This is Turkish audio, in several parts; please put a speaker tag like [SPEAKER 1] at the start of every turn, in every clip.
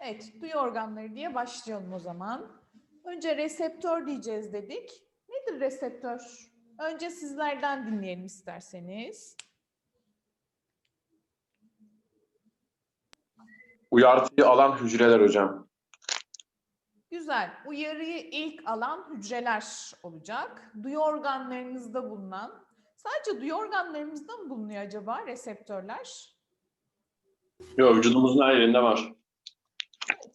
[SPEAKER 1] Evet, duyu organları diye başlayalım o zaman. Önce reseptör diyeceğiz dedik. Nedir reseptör? Önce sizlerden dinleyelim isterseniz.
[SPEAKER 2] Uyarıyı alan hücreler hocam.
[SPEAKER 1] Güzel. Uyarıyı ilk alan hücreler olacak. Duyu organlarınızda bulunan, sadece duyu organlarımızda mı bulunuyor acaba reseptörler?
[SPEAKER 2] Yok vücudumuzun her yerinde var.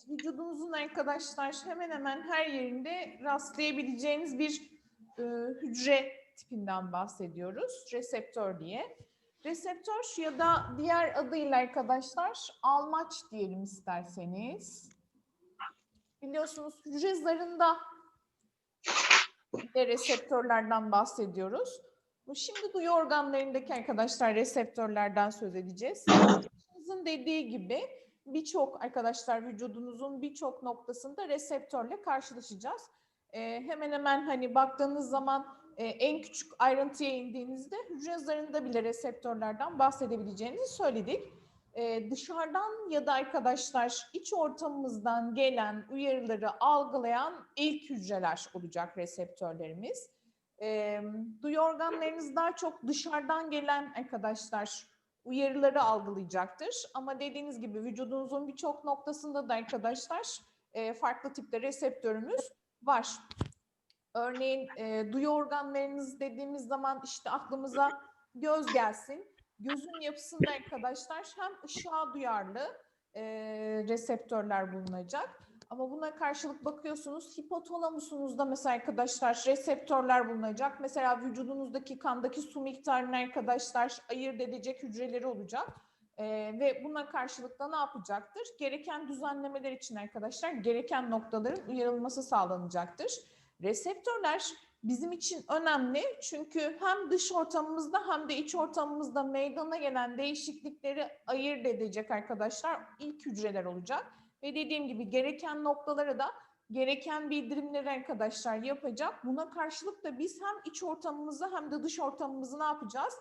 [SPEAKER 1] Vücudunuzun arkadaşlar hemen hemen her yerinde rastlayabileceğiniz bir e, hücre tipinden bahsediyoruz. Reseptör diye. Reseptör ya da diğer adıyla arkadaşlar almaç diyelim isterseniz. Biliyorsunuz hücre zarında de reseptörlerden bahsediyoruz. Şimdi duyu organlarındaki arkadaşlar reseptörlerden söz edeceğiz. Hocamızın dediği gibi birçok arkadaşlar vücudunuzun birçok noktasında reseptörle karşılaşacağız. Ee, hemen hemen hani baktığınız zaman e, en küçük ayrıntıya indiğinizde hücre zarında bile reseptörlerden bahsedebileceğinizi söyledik. Ee, dışarıdan ya da arkadaşlar iç ortamımızdan gelen uyarıları algılayan ilk hücreler olacak reseptörlerimiz. Ee, duyu organlarınız daha çok dışarıdan gelen arkadaşlar uyarıları algılayacaktır. Ama dediğiniz gibi vücudunuzun birçok noktasında da arkadaşlar e, farklı tipte reseptörümüz var. Örneğin e, duyu organlarınız dediğimiz zaman işte aklımıza göz gelsin. Gözün yapısında arkadaşlar hem ışığa duyarlı e, reseptörler bulunacak. Ama buna karşılık bakıyorsunuz hipotalamusunuzda mesela arkadaşlar reseptörler bulunacak. Mesela vücudunuzdaki kandaki su miktarını arkadaşlar ayırt edecek hücreleri olacak. Ee, ve buna karşılık da ne yapacaktır? Gereken düzenlemeler için arkadaşlar gereken noktaların uyarılması sağlanacaktır. Reseptörler bizim için önemli çünkü hem dış ortamımızda hem de iç ortamımızda meydana gelen değişiklikleri ayırt edecek arkadaşlar ilk hücreler olacak. Ve dediğim gibi gereken noktalara da gereken bildirimleri arkadaşlar yapacak. Buna karşılık da biz hem iç ortamımızı hem de dış ortamımızı ne yapacağız?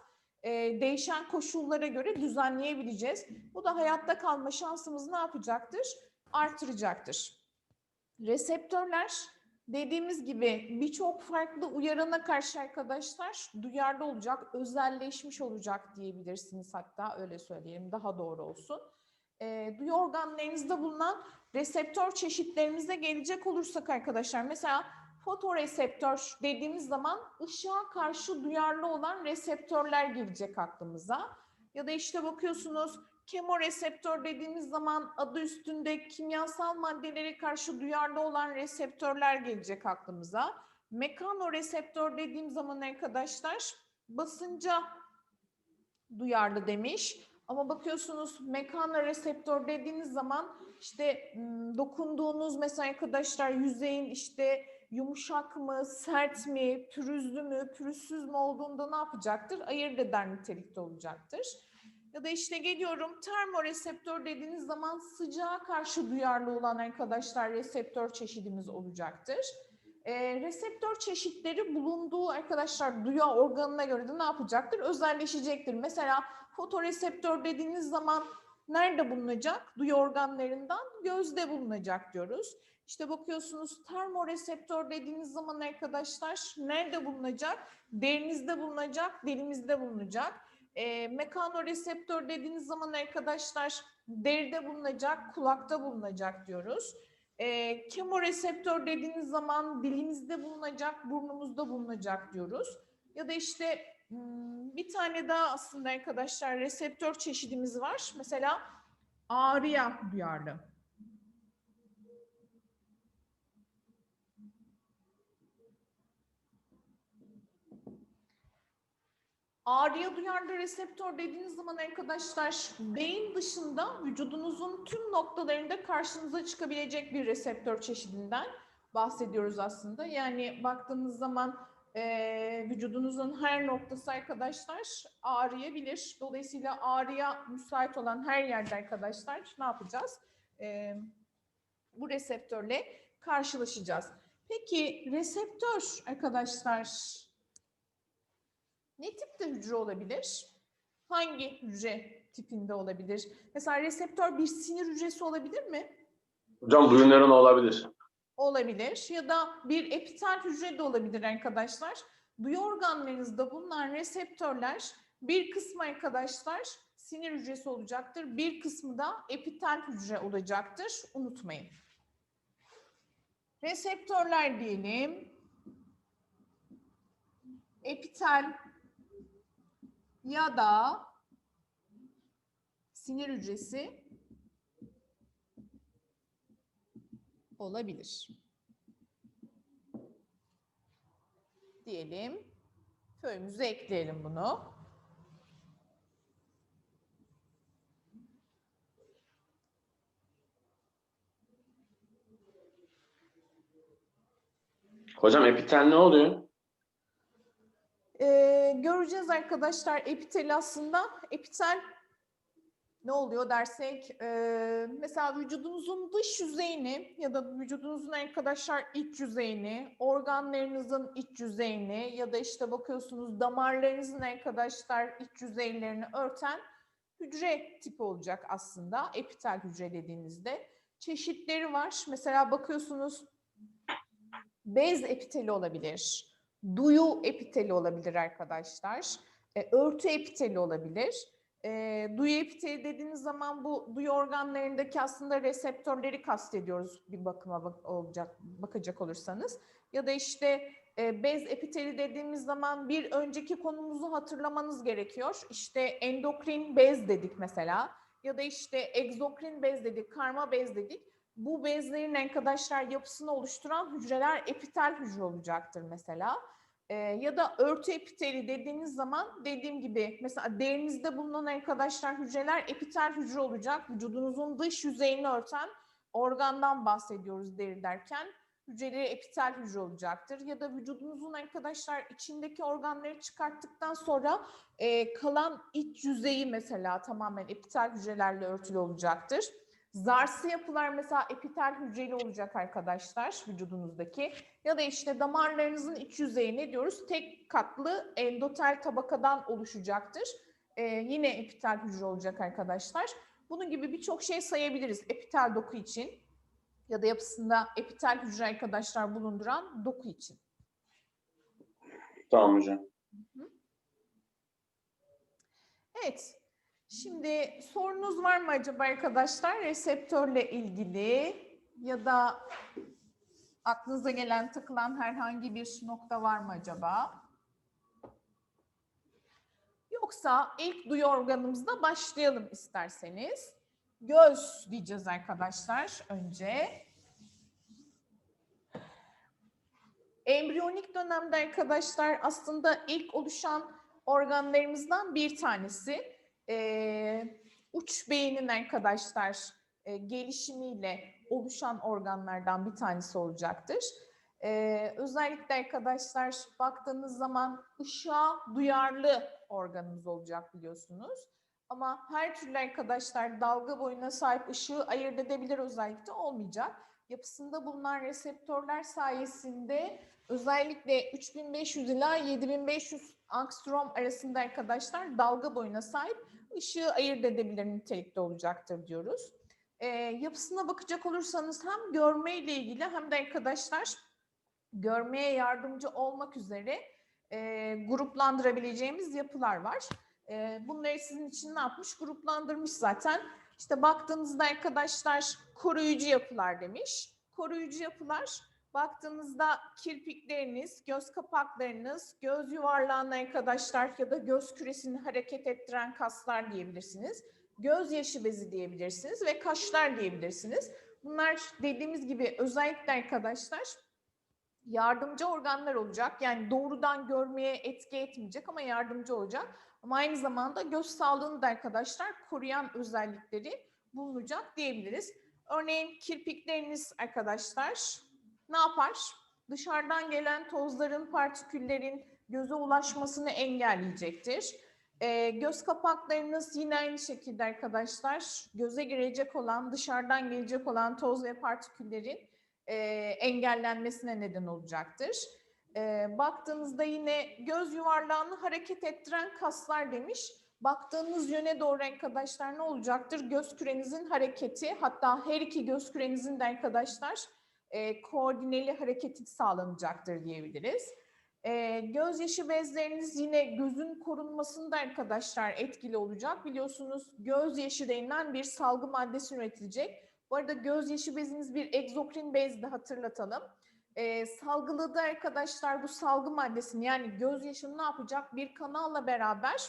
[SPEAKER 1] Ee, değişen koşullara göre düzenleyebileceğiz. Bu da hayatta kalma şansımızı ne yapacaktır? Artıracaktır. Reseptörler dediğimiz gibi birçok farklı uyarana karşı arkadaşlar duyarlı olacak, özelleşmiş olacak diyebilirsiniz hatta öyle söyleyelim daha doğru olsun e, duyu organlarınızda bulunan reseptör çeşitlerimize gelecek olursak arkadaşlar mesela fotoreseptör dediğimiz zaman ışığa karşı duyarlı olan reseptörler gelecek aklımıza. Ya da işte bakıyorsunuz kemoreseptör dediğimiz zaman adı üstünde kimyasal maddelere karşı duyarlı olan reseptörler gelecek aklımıza. Mekanoreseptör dediğim zaman arkadaşlar basınca duyarlı demiş. Ama bakıyorsunuz mekanoreseptör dediğiniz zaman işte dokunduğunuz mesela arkadaşlar yüzeyin işte yumuşak mı, sert mi, pürüzlü mü, pürüzsüz mü olduğunda ne yapacaktır? Ayırt eder nitelikte olacaktır. Ya da işte geliyorum termoreseptör dediğiniz zaman sıcağa karşı duyarlı olan arkadaşlar reseptör çeşidimiz olacaktır. E, reseptör çeşitleri bulunduğu arkadaşlar duyu organına göre de ne yapacaktır? Özelleşecektir. Mesela fotoreseptör dediğiniz zaman nerede bulunacak? Duyu organlarından gözde bulunacak diyoruz. İşte bakıyorsunuz termoreseptör dediğiniz zaman arkadaşlar nerede bulunacak? Derinizde bulunacak, dilimizde bulunacak. E, mekanoreseptör dediğiniz zaman arkadaşlar deride bulunacak, kulakta bulunacak diyoruz. E, kemoreseptör dediğiniz zaman dilimizde bulunacak, burnumuzda bulunacak diyoruz. Ya da işte bir tane daha aslında arkadaşlar reseptör çeşidimiz var. Mesela ağrıya duyarlı. Ağrıya duyarlı reseptör dediğiniz zaman arkadaşlar beyin dışında vücudunuzun tüm noktalarında karşınıza çıkabilecek bir reseptör çeşidinden bahsediyoruz aslında. Yani baktığınız zaman e, vücudunuzun her noktası arkadaşlar ağrıyabilir. Dolayısıyla ağrıya müsait olan her yerde arkadaşlar ne yapacağız? E, bu reseptörle karşılaşacağız. Peki reseptör arkadaşlar ne tipte hücre olabilir? Hangi hücre tipinde olabilir? Mesela reseptör bir sinir hücresi olabilir mi?
[SPEAKER 2] Hocam duyu nöronu olabilir.
[SPEAKER 1] Olabilir ya da bir epitel hücre de olabilir arkadaşlar. Duyu organlarınızda bulunan reseptörler bir kısmı arkadaşlar sinir hücresi olacaktır. Bir kısmı da epitel hücre olacaktır. Unutmayın. Reseptörler diyelim. Epitel ya da sinir hücresi olabilir. Diyelim. Köyümüze ekleyelim bunu.
[SPEAKER 2] Hocam epitel ne oluyor?
[SPEAKER 1] Ee, göreceğiz arkadaşlar epitel aslında. Epitel ne oluyor dersek e, mesela vücudunuzun dış yüzeyini ya da vücudunuzun arkadaşlar iç yüzeyini, organlarınızın iç yüzeyini ya da işte bakıyorsunuz damarlarınızın arkadaşlar iç yüzeylerini örten hücre tipi olacak aslında epitel hücre dediğinizde. Çeşitleri var. Mesela bakıyorsunuz bez epiteli olabilir, duyu epiteli olabilir arkadaşlar, e, örtü epiteli olabilir. E, duyu epiteli dediğiniz zaman bu duyu organlarındaki aslında reseptörleri kastediyoruz bir bakıma bak- olacak bakacak olursanız. Ya da işte e, bez epiteli dediğimiz zaman bir önceki konumuzu hatırlamanız gerekiyor. İşte endokrin bez dedik mesela ya da işte egzokrin bez dedik, karma bez dedik. Bu bezlerin arkadaşlar yapısını oluşturan hücreler epitel hücre olacaktır mesela. Ee, ya da örtü epiteli dediğiniz zaman dediğim gibi mesela derinizde bulunan arkadaşlar hücreler epitel hücre olacak. Vücudunuzun dış yüzeyini örten organdan bahsediyoruz deri derken. Hücreleri epitel hücre olacaktır. Ya da vücudunuzun arkadaşlar içindeki organları çıkarttıktan sonra e, kalan iç yüzeyi mesela tamamen epitel hücrelerle örtülü olacaktır. Zarsı yapılar mesela epitel hücreli olacak arkadaşlar vücudunuzdaki. Ya da işte damarlarınızın iç yüzeyi ne diyoruz? Tek katlı endotel tabakadan oluşacaktır. Ee, yine epitel hücre olacak arkadaşlar. Bunun gibi birçok şey sayabiliriz epitel doku için ya da yapısında epitel hücre arkadaşlar bulunduran doku için.
[SPEAKER 2] Tamam hocam.
[SPEAKER 1] Evet. Şimdi sorunuz var mı acaba arkadaşlar reseptörle ilgili ya da aklınıza gelen takılan herhangi bir nokta var mı acaba? Yoksa ilk duyu organımızda başlayalım isterseniz. Göz diyeceğiz arkadaşlar önce. Embriyonik dönemde arkadaşlar aslında ilk oluşan organlarımızdan bir tanesi. Ee, uç beynin arkadaşlar e, gelişimiyle oluşan organlardan bir tanesi olacaktır. Ee, özellikle arkadaşlar baktığınız zaman ışığa duyarlı organımız olacak biliyorsunuz. Ama her türlü arkadaşlar dalga boyuna sahip ışığı ayırt edebilir özellikle olmayacak. Yapısında bulunan reseptörler sayesinde özellikle 3500 ila 7500 angstrom arasında arkadaşlar dalga boyuna sahip ışığı ayırt edebilir nitelikte olacaktır diyoruz. Ee, yapısına bakacak olursanız hem görme ile ilgili hem de arkadaşlar görmeye yardımcı olmak üzere e, gruplandırabileceğimiz yapılar var. E, bunları sizin için ne yapmış? Gruplandırmış zaten. İşte baktığınızda arkadaşlar koruyucu yapılar demiş. Koruyucu yapılar baktığınızda kirpikleriniz, göz kapaklarınız, göz yuvarlağına arkadaşlar ya da göz küresini hareket ettiren kaslar diyebilirsiniz. Gözyaşı bezi diyebilirsiniz ve kaşlar diyebilirsiniz. Bunlar dediğimiz gibi özellikle arkadaşlar yardımcı organlar olacak. Yani doğrudan görmeye etki etmeyecek ama yardımcı olacak. Ama aynı zamanda göz sağlığını da arkadaşlar koruyan özellikleri bulunacak diyebiliriz. Örneğin kirpikleriniz arkadaşlar ne yapar? Dışarıdan gelen tozların, partiküllerin göze ulaşmasını engelleyecektir. Ee, göz kapaklarınız yine aynı şekilde arkadaşlar göze girecek olan, dışarıdan gelecek olan toz ve partiküllerin e, engellenmesine neden olacaktır. E, baktığınızda yine göz yuvarlağını hareket ettiren kaslar demiş. Baktığınız yöne doğru arkadaşlar ne olacaktır? Göz kürenizin hareketi hatta her iki göz kürenizin de arkadaşlar e, koordineli hareketi sağlanacaktır diyebiliriz. E, gözyaşı bezleriniz yine gözün korunmasında arkadaşlar etkili olacak. Biliyorsunuz gözyaşı denilen bir salgı maddesi üretilecek. Bu arada gözyaşı beziniz bir egzokrin bezdi hatırlatalım. E, salgıladığı arkadaşlar bu salgı maddesini yani gözyaşını ne yapacak? Bir kanalla beraber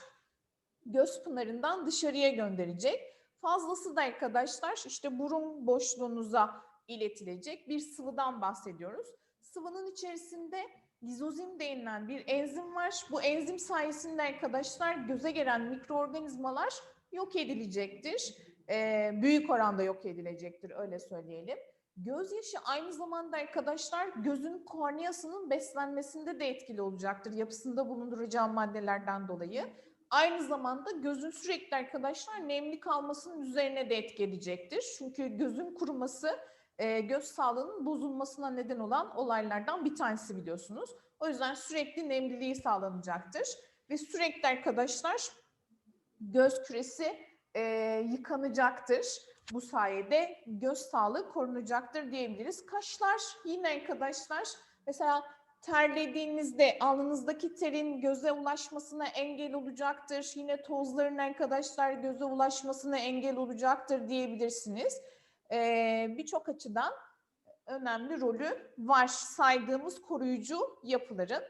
[SPEAKER 1] göz pınarından dışarıya gönderecek. Fazlası da arkadaşlar işte burun boşluğunuza iletilecek bir sıvıdan bahsediyoruz. Sıvının içerisinde lizozim denilen bir enzim var. Bu enzim sayesinde arkadaşlar göze gelen mikroorganizmalar yok edilecektir. Ee, büyük oranda yok edilecektir öyle söyleyelim. Gözyaşı aynı zamanda arkadaşlar gözün korneasının beslenmesinde de etkili olacaktır. Yapısında bulunduracağı maddelerden dolayı. Aynı zamanda gözün sürekli arkadaşlar nemli kalmasının üzerine de etki edecektir. Çünkü gözün kuruması e, göz sağlığının bozulmasına neden olan olaylardan bir tanesi biliyorsunuz. O yüzden sürekli nemliliği sağlanacaktır. Ve sürekli arkadaşlar göz küresi e, yıkanacaktır. Bu sayede göz sağlığı korunacaktır diyebiliriz. Kaşlar yine arkadaşlar mesela terlediğinizde alnınızdaki terin göze ulaşmasına engel olacaktır. Yine tozların arkadaşlar göze ulaşmasına engel olacaktır diyebilirsiniz. Ee, Birçok açıdan önemli rolü var saydığımız koruyucu yapıların.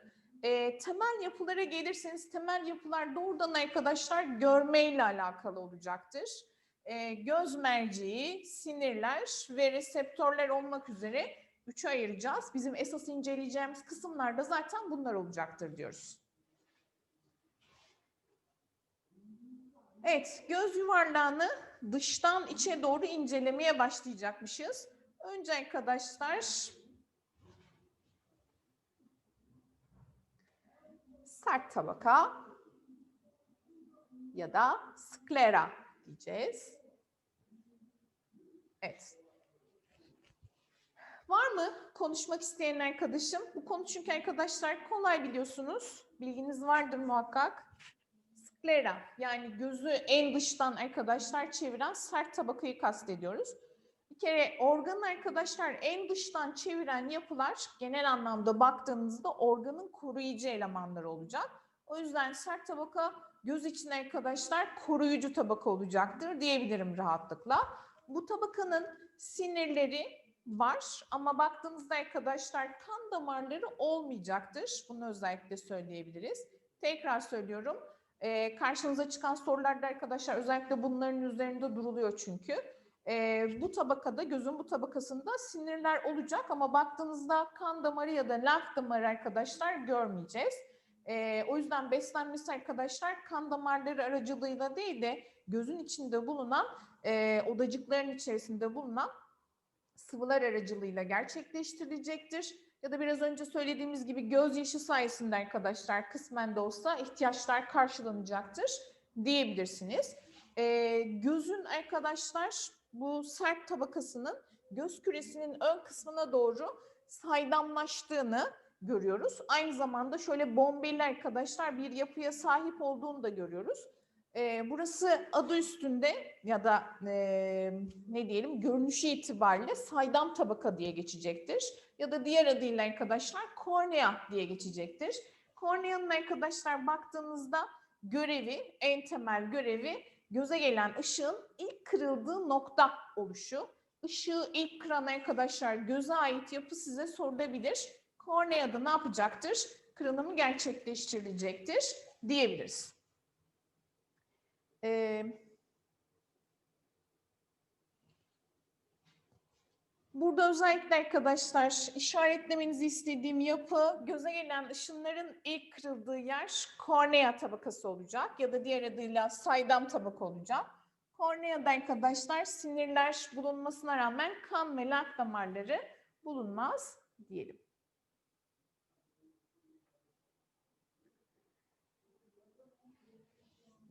[SPEAKER 1] Ee, temel yapılara gelirseniz temel yapılar doğrudan arkadaşlar görmeyle alakalı olacaktır. Ee, göz merceği, sinirler ve reseptörler olmak üzere üçe ayıracağız. Bizim esas inceleyeceğimiz kısımlarda zaten bunlar olacaktır diyoruz. Evet, göz yuvarlağını dıştan içe doğru incelemeye başlayacakmışız. Önce arkadaşlar sert tabaka ya da sklera diyeceğiz. Evet. Var mı konuşmak isteyen arkadaşım? Bu konu çünkü arkadaşlar kolay biliyorsunuz. Bilginiz vardır muhakkak. Sklera yani gözü en dıştan arkadaşlar çeviren sert tabakayı kastediyoruz. Bir kere organın arkadaşlar en dıştan çeviren yapılar genel anlamda baktığınızda organın koruyucu elemanları olacak. O yüzden sert tabaka göz için arkadaşlar koruyucu tabaka olacaktır diyebilirim rahatlıkla. Bu tabakanın sinirleri var ama baktığınızda arkadaşlar kan damarları olmayacaktır. Bunu özellikle söyleyebiliriz. Tekrar söylüyorum. Ee, karşınıza çıkan sorularda arkadaşlar özellikle bunların üzerinde duruluyor çünkü. Ee, bu tabakada gözün bu tabakasında sinirler olacak ama baktığınızda kan damarı ya da lenf damarı arkadaşlar görmeyeceğiz. Ee, o yüzden beslenmesi arkadaşlar kan damarları aracılığıyla değil de gözün içinde bulunan e, odacıkların içerisinde bulunan sıvılar aracılığıyla gerçekleştirilecektir. Ya da biraz önce söylediğimiz gibi gözyaşı sayesinde arkadaşlar kısmen de olsa ihtiyaçlar karşılanacaktır diyebilirsiniz. Ee, gözün arkadaşlar bu sert tabakasının göz küresinin ön kısmına doğru saydamlaştığını görüyoruz. Aynı zamanda şöyle bombeli arkadaşlar bir yapıya sahip olduğunu da görüyoruz. Ee, burası adı üstünde ya da e, ne diyelim görünüşü itibariyle saydam tabaka diye geçecektir. Ya da diğer adıyla arkadaşlar kornea diye geçecektir. Korneanın arkadaşlar baktığınızda görevi, en temel görevi göze gelen ışığın ilk kırıldığı nokta oluşu. Işığı ilk kıran arkadaşlar göze ait yapı size sorulabilir. Korneada ne yapacaktır? Kırılımı gerçekleştirilecektir diyebiliriz. Ee, burada özellikle arkadaşlar işaretlemenizi istediğim yapı göze gelen ışınların ilk kırıldığı yer kornea tabakası olacak ya da diğer adıyla saydam tabaka olacak. Korneada arkadaşlar sinirler bulunmasına rağmen kan ve lenf damarları bulunmaz diyelim.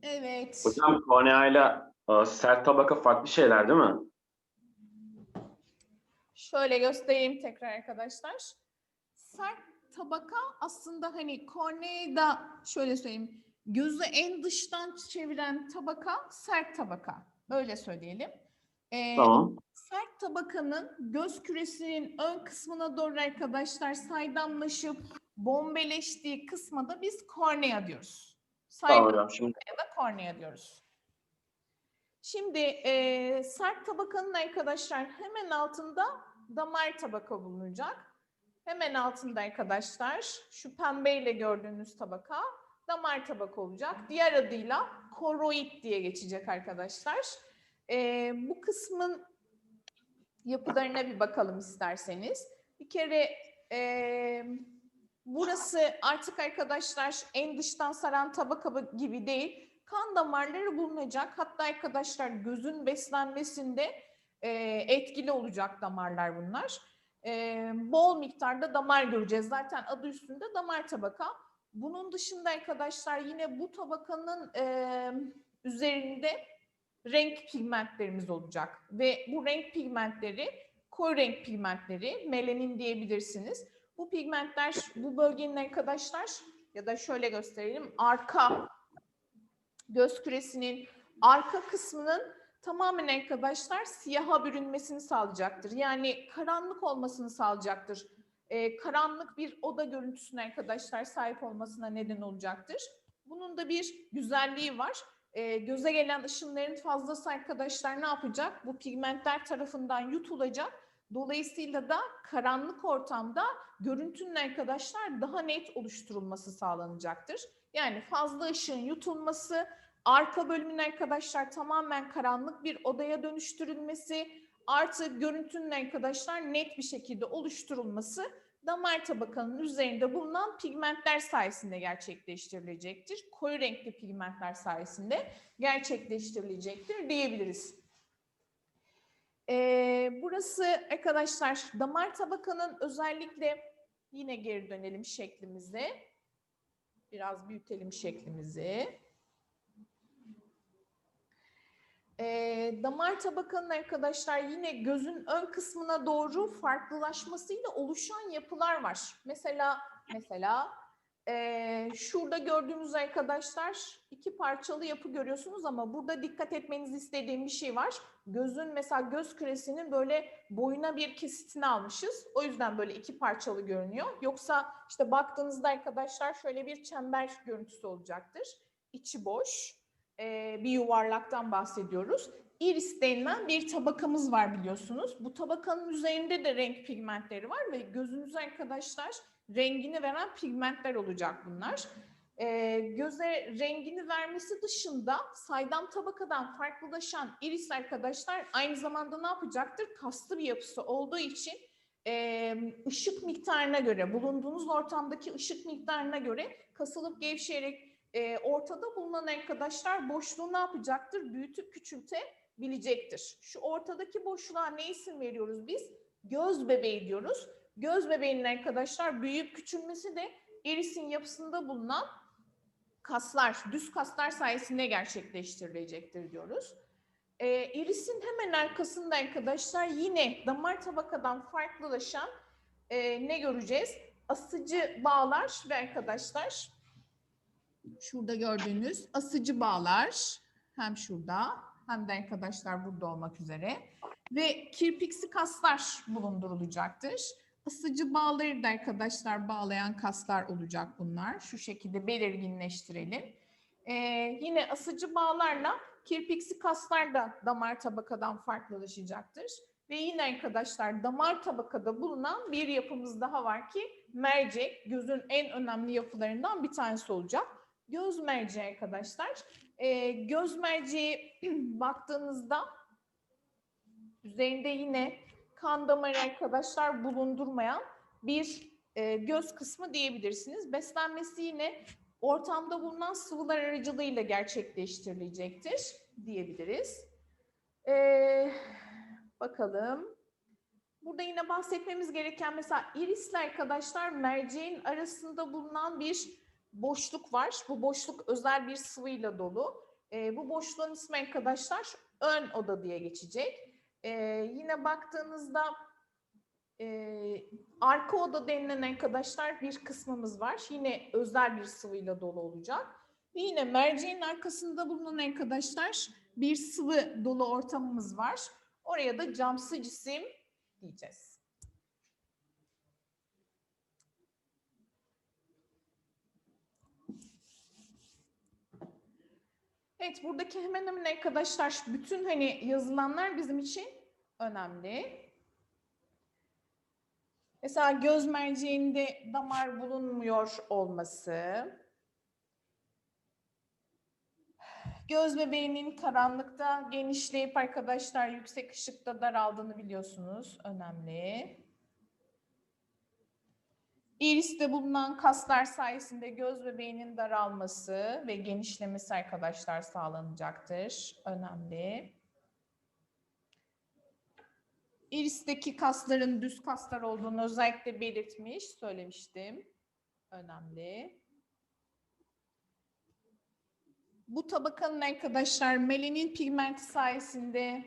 [SPEAKER 1] Evet.
[SPEAKER 2] Hocam kornea ile sert tabaka farklı şeyler değil mi?
[SPEAKER 1] Şöyle göstereyim tekrar arkadaşlar. Sert tabaka aslında hani korneada şöyle söyleyeyim. gözü en dıştan çeviren tabaka sert tabaka. Böyle söyleyelim. Ee,
[SPEAKER 2] Tamam.
[SPEAKER 1] Sert tabakanın göz küresinin ön kısmına doğru arkadaşlar saydamlaşıp bombeleştiği kısma da biz kornea diyoruz.
[SPEAKER 2] Tamam
[SPEAKER 1] Saydam
[SPEAKER 2] hocam. Şimdi
[SPEAKER 1] da kornea diyoruz. Şimdi eee, sert tabakanın arkadaşlar hemen altında damar tabaka bulunacak. Hemen altında arkadaşlar şu pembeyle gördüğünüz tabaka damar tabaka olacak. Diğer adıyla koroid diye geçecek arkadaşlar. Eee, bu kısmın yapılarına bir bakalım isterseniz. Bir kere eee, burası artık arkadaşlar en dıştan saran tabaka gibi değil. Kan damarları bulunacak. Hatta arkadaşlar gözün beslenmesinde eee, etkili olacak damarlar bunlar. Eee, bol miktarda damar göreceğiz. Zaten adı üstünde damar tabaka. Bunun dışında arkadaşlar yine bu tabakanın eee, üzerinde renk pigmentlerimiz olacak ve bu renk pigmentleri koyu renk pigmentleri melanin diyebilirsiniz. Bu pigmentler bu bölgenin arkadaşlar ya da şöyle gösterelim arka göz küresinin arka kısmının tamamen arkadaşlar siyaha bürünmesini sağlayacaktır. Yani karanlık olmasını sağlayacaktır. Ee, karanlık bir oda görüntüsüne arkadaşlar sahip olmasına neden olacaktır. Bunun da bir güzelliği var e, göze gelen ışınların fazlası arkadaşlar ne yapacak? Bu pigmentler tarafından yutulacak. Dolayısıyla da karanlık ortamda görüntünün arkadaşlar daha net oluşturulması sağlanacaktır. Yani fazla ışığın yutulması, arka bölümün arkadaşlar tamamen karanlık bir odaya dönüştürülmesi, artı görüntünün arkadaşlar net bir şekilde oluşturulması damar tabakanın üzerinde bulunan pigmentler sayesinde gerçekleştirilecektir. Koyu renkli pigmentler sayesinde gerçekleştirilecektir diyebiliriz. Ee, burası arkadaşlar damar tabakanın özellikle yine geri dönelim şeklimize. Biraz büyütelim şeklimizi. Ee, damar tabakanın arkadaşlar yine gözün ön kısmına doğru farklılaşmasıyla oluşan yapılar var. Mesela mesela ee, şurada gördüğünüz arkadaşlar iki parçalı yapı görüyorsunuz ama burada dikkat etmenizi istediğim bir şey var. Gözün mesela göz küresinin böyle boyuna bir kesitini almışız. O yüzden böyle iki parçalı görünüyor. Yoksa işte baktığınızda arkadaşlar şöyle bir çember görüntüsü olacaktır. İçi boş e, bir yuvarlaktan bahsediyoruz. Iris denilen bir tabakamız var biliyorsunuz. Bu tabakanın üzerinde de renk pigmentleri var ve gözünüze arkadaşlar rengini veren pigmentler olacak bunlar. E, göze rengini vermesi dışında saydam tabakadan farklılaşan iris arkadaşlar aynı zamanda ne yapacaktır? Kaslı bir yapısı olduğu için e, ışık miktarına göre, bulunduğunuz ortamdaki ışık miktarına göre kasılıp gevşeyerek e, ortada bulunan arkadaşlar boşluğu ne yapacaktır? Büyütüp küçültebilecektir. Şu ortadaki boşluğa ne isim veriyoruz biz? Göz bebeği diyoruz. Göz bebeğinin arkadaşlar büyüyüp küçülmesi de irisin yapısında bulunan kaslar, düz kaslar sayesinde gerçekleştirilecektir diyoruz. E, irisin hemen arkasında arkadaşlar yine damar tabakadan farklılaşan e, ne göreceğiz? Asıcı bağlar ve arkadaşlar şurada gördüğünüz asıcı bağlar hem şurada hem de arkadaşlar burada olmak üzere ve kirpiksi kaslar bulundurulacaktır. Asıcı bağları da arkadaşlar bağlayan kaslar olacak bunlar. Şu şekilde belirginleştirelim. Ee, yine asıcı bağlarla kirpiksi kaslar da damar tabakadan farklılaşacaktır. Ve yine arkadaşlar damar tabakada bulunan bir yapımız daha var ki mercek gözün en önemli yapılarından bir tanesi olacak. Göz merceği arkadaşlar. Ee, göz merceği baktığınızda üzerinde yine kan damarı arkadaşlar bulundurmayan bir e, göz kısmı diyebilirsiniz. Beslenmesi yine ortamda bulunan sıvılar aracılığıyla gerçekleştirilecektir diyebiliriz. Ee, bakalım. Burada yine bahsetmemiz gereken mesela irisle arkadaşlar merceğin arasında bulunan bir boşluk var. Bu boşluk özel bir sıvıyla dolu. Ee, bu boşluğun ismi arkadaşlar ön oda diye geçecek. Ee, yine baktığınızda e, arka oda denilen arkadaşlar bir kısmımız var. Yine özel bir sıvıyla dolu olacak. Ve yine merceğin arkasında bulunan arkadaşlar bir sıvı dolu ortamımız var. Oraya da camsı cisim diyeceğiz. Evet buradaki hemen hemen arkadaşlar bütün hani yazılanlar bizim için önemli. Mesela göz merceğinde damar bulunmuyor olması. Göz bebeğinin karanlıkta genişleyip arkadaşlar yüksek ışıkta daraldığını biliyorsunuz. Önemli. Iris'te bulunan kaslar sayesinde göz bebeğinin daralması ve genişlemesi arkadaşlar sağlanacaktır. Önemli. Iris'teki kasların düz kaslar olduğunu özellikle belirtmiş, söylemiştim. Önemli. Bu tabakanın arkadaşlar melanin pigmenti sayesinde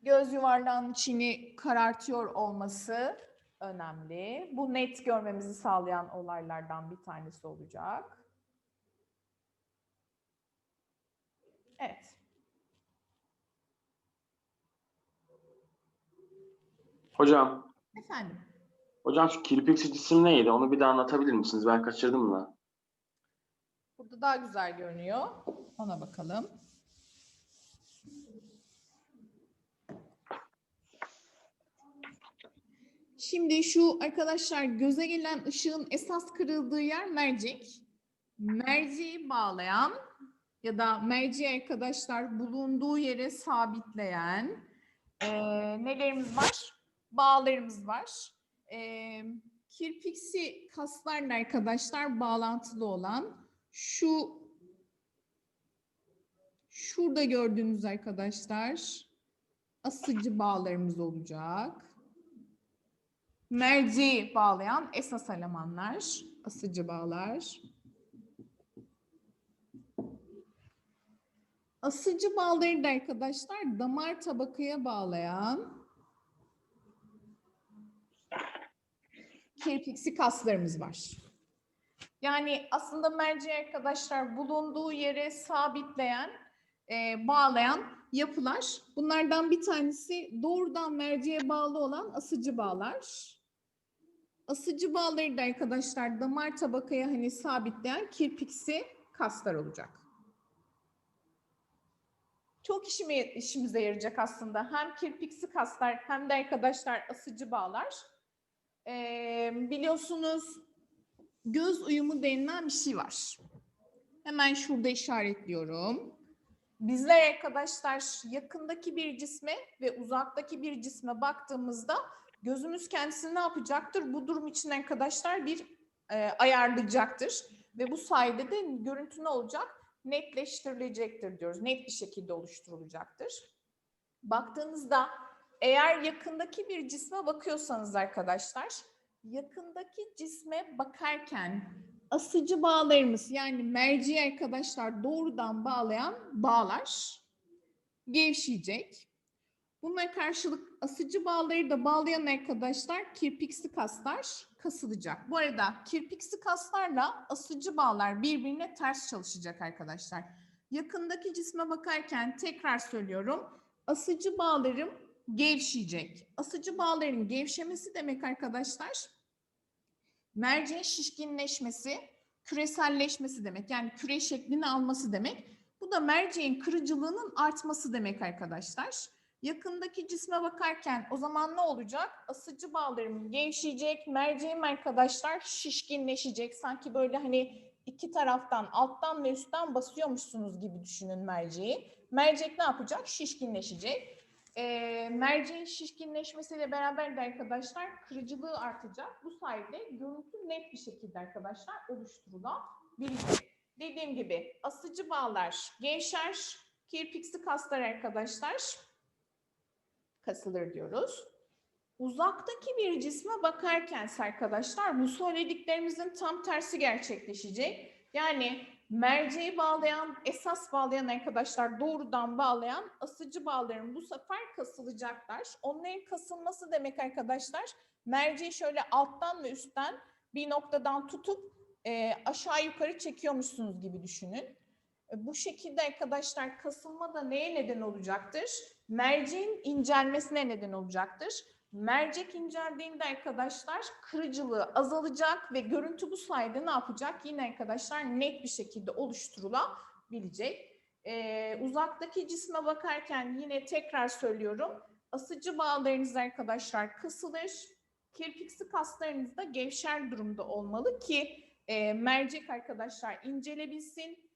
[SPEAKER 1] göz yuvarlağının içini karartıyor olması önemli. Bu net görmemizi sağlayan olaylardan bir tanesi olacak. Evet.
[SPEAKER 2] Hocam,
[SPEAKER 1] Efendim.
[SPEAKER 2] hocam şu kirpiksi cisim neydi? Onu bir daha anlatabilir misiniz? Ben kaçırdım da.
[SPEAKER 1] Burada daha güzel görünüyor. Ona bakalım. Şimdi şu arkadaşlar göze gelen ışığın esas kırıldığı yer mercek. Merceği bağlayan ya da merceği arkadaşlar bulunduğu yere sabitleyen eee, nelerimiz var? Bağlarımız var. Eee kirpiksi kaslarla arkadaşlar bağlantılı olan şu şurada gördüğünüz arkadaşlar asıcı bağlarımız olacak. Merceği bağlayan esas elemanlar, asıcı bağlar. Asıcı bağları da arkadaşlar damar tabakaya bağlayan kirpiksi kaslarımız var. Yani aslında merceği arkadaşlar bulunduğu yere sabitleyen, e, bağlayan yapılar. Bunlardan bir tanesi doğrudan merceğe bağlı olan asıcı bağlar. Asıcı bağları da arkadaşlar damar tabakaya hani sabitleyen kirpiksi kaslar olacak. Çok işime, işimize yarayacak aslında. Hem kirpiksi kaslar hem de arkadaşlar asıcı bağlar. Ee, biliyorsunuz göz uyumu denilen bir şey var. Hemen şurada işaretliyorum. Bizler arkadaşlar yakındaki bir cisme ve uzaktaki bir cisme baktığımızda gözümüz kendisini ne yapacaktır? Bu durum için arkadaşlar bir e, ayarlayacaktır. Ve bu sayede de görüntü ne olacak? Netleştirilecektir diyoruz. Net bir şekilde oluşturulacaktır. Baktığınızda eğer yakındaki bir cisme bakıyorsanız arkadaşlar, yakındaki cisme bakarken asıcı bağlarımız yani merceği arkadaşlar doğrudan bağlayan bağlar gevşeyecek. Buna karşılık asıcı bağları da bağlayan arkadaşlar kirpiksi kaslar kasılacak. Bu arada kirpiksi kaslarla asıcı bağlar birbirine ters çalışacak arkadaşlar. Yakındaki cisme bakarken tekrar söylüyorum. Asıcı bağlarım gevşeyecek. Asıcı bağların gevşemesi demek arkadaşlar merceğin şişkinleşmesi, küreselleşmesi demek. Yani küre şeklini alması demek. Bu da merceğin kırıcılığının artması demek arkadaşlar. Yakındaki cisme bakarken o zaman ne olacak? Asıcı bağlarım gevşeyecek, merceğim arkadaşlar şişkinleşecek. Sanki böyle hani iki taraftan alttan ve üstten basıyormuşsunuz gibi düşünün merceği. Mercek ne yapacak? Şişkinleşecek. E, merceğin şişkinleşmesiyle beraber de arkadaşlar kırıcılığı artacak. Bu sayede görüntü net bir şekilde arkadaşlar oluşturulabilecek. Dediğim gibi asıcı bağlar gevşer, kirpiksi kaslar arkadaşlar kasılır diyoruz. Uzaktaki bir cisme bakarken arkadaşlar bu söylediklerimizin tam tersi gerçekleşecek. Yani merceği bağlayan, esas bağlayan arkadaşlar doğrudan bağlayan asıcı bağların bu sefer kasılacaklar. Onların kasılması demek arkadaşlar merceği şöyle alttan ve üstten bir noktadan tutup e, aşağı yukarı çekiyormuşsunuz gibi düşünün. E, Bu şekilde arkadaşlar kasılma da neye neden olacaktır? Merceğin incelmesine neden olacaktır. Mercek inceldiğinde arkadaşlar kırıcılığı azalacak ve görüntü bu sayede ne yapacak? Yine arkadaşlar net bir şekilde oluşturulabilecek. Ee, uzaktaki cisme bakarken yine tekrar söylüyorum. Asıcı bağlarınız arkadaşlar kısılır. Kirpiksi kaslarınız da gevşer durumda olmalı ki e, mercek arkadaşlar incelebilsin,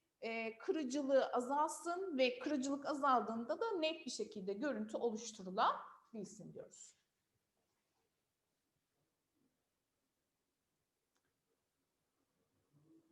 [SPEAKER 1] kırıcılığı azalsın ve kırıcılık azaldığında da net bir şekilde görüntü oluşturulabilsin diyoruz.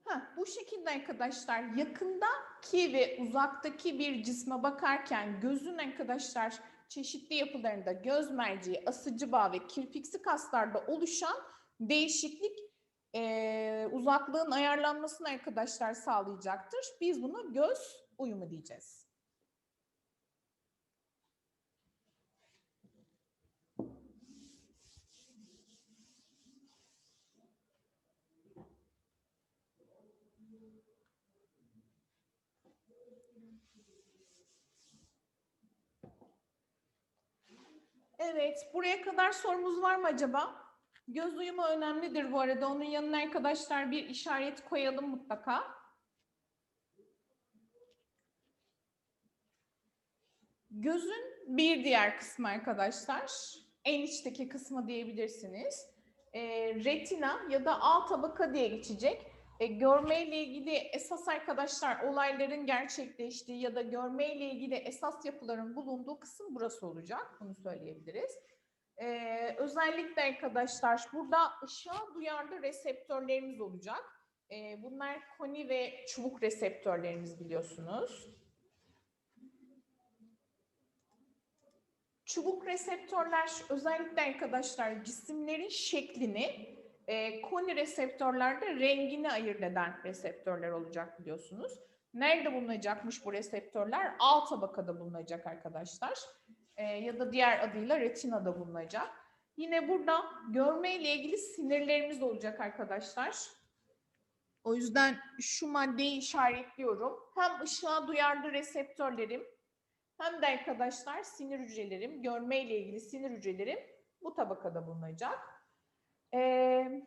[SPEAKER 1] Heh, bu şekilde arkadaşlar yakındaki ve uzaktaki bir cisme bakarken gözün arkadaşlar çeşitli yapılarında göz merceği, asıcı bağ ve kirpiksi kaslarda oluşan değişiklik eee, uzaklığın ayarlanmasını arkadaşlar sağlayacaktır. Biz buna göz uyumu diyeceğiz. Evet, buraya kadar sorumuz var mı acaba? Göz uyumu önemlidir bu arada. Onun yanına arkadaşlar bir işaret koyalım mutlaka. Gözün bir diğer kısmı arkadaşlar, en içteki kısmı diyebilirsiniz. E, retina ya da alt tabaka diye geçecek. E, görmeyle ilgili esas arkadaşlar olayların gerçekleştiği ya da görmeyle ilgili esas yapıların bulunduğu kısım burası olacak. Bunu söyleyebiliriz. Ee, özellikle arkadaşlar burada ışığa duyarlı reseptörlerimiz olacak. Ee, bunlar koni ve çubuk reseptörlerimiz biliyorsunuz. Çubuk reseptörler özellikle arkadaşlar cisimlerin şeklini, e, koni reseptörlerde rengini ayırt eden reseptörler olacak biliyorsunuz. Nerede bulunacakmış bu reseptörler? Alt tabakada bulunacak arkadaşlar. E, ya da diğer adıyla retinada bulunacak. Yine burada görme ile ilgili sinirlerimiz olacak arkadaşlar. O yüzden şu maddeyi işaretliyorum. Hem ışığa duyarlı reseptörlerim hem de arkadaşlar sinir hücrelerim, görme ile ilgili sinir hücrelerim bu tabakada bulunacak. Ee,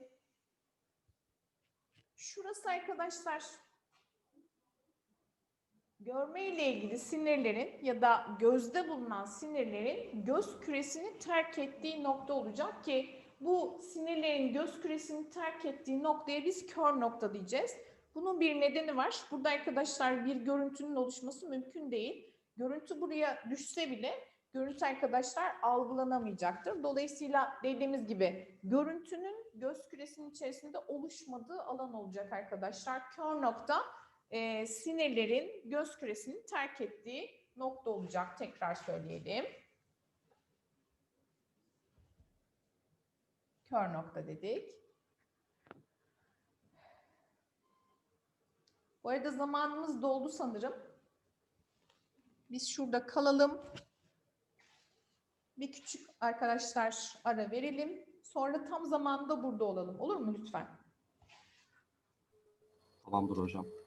[SPEAKER 1] şurası arkadaşlar görme ile ilgili sinirlerin ya da gözde bulunan sinirlerin göz küresini terk ettiği nokta olacak ki bu sinirlerin göz küresini terk ettiği noktaya biz kör nokta diyeceğiz. Bunun bir nedeni var. Burada arkadaşlar bir görüntünün oluşması mümkün değil. Görüntü buraya düşse bile görüntü arkadaşlar algılanamayacaktır. Dolayısıyla dediğimiz gibi görüntünün göz küresinin içerisinde oluşmadığı alan olacak arkadaşlar. Kör nokta e, sinirlerin göz küresini terk ettiği nokta olacak. Tekrar söyleyelim. Kör nokta dedik. Bu arada zamanımız doldu sanırım. Biz şurada kalalım. Bir küçük arkadaşlar ara verelim. Sonra tam zamanında burada olalım. Olur mu lütfen?
[SPEAKER 3] Tamamdır hocam.